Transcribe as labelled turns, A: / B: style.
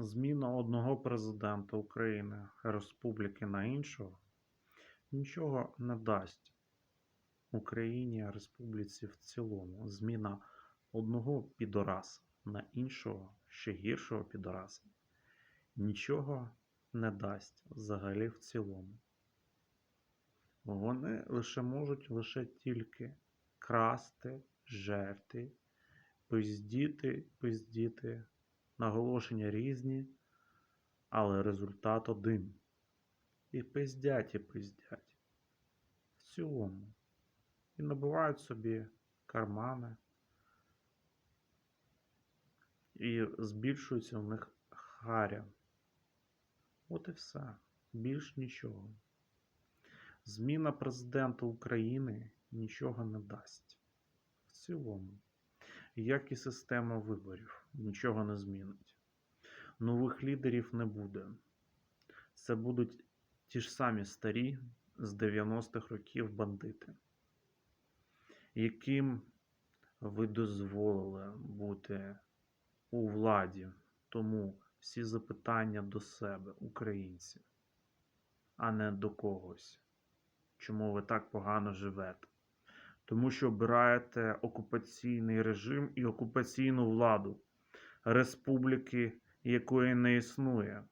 A: Зміна одного президента України Республіки на іншого нічого не дасть Україні, Республіці в цілому. Зміна одного підораса на іншого, ще гіршого підораса, нічого не дасть взагалі в цілому. Вони лише можуть лише тільки красти, жерти, пиздіти, пиздіти, наголошення різні, але результат один. І пиздять, і пиздять. В цілому. І набивають собі кармани. І збільшується в них харя. От і все. Більш нічого. Зміна президента України нічого не дасть. В цілому. Як і система виборів нічого не змінить. Нових лідерів не буде. Це будуть ті ж самі старі з 90-х років бандити, яким ви дозволили бути у владі. Тому всі запитання до себе, українці, а не до когось. Чому ви так погано живете? Тому що обираєте окупаційний режим і окупаційну владу республіки, якої не існує.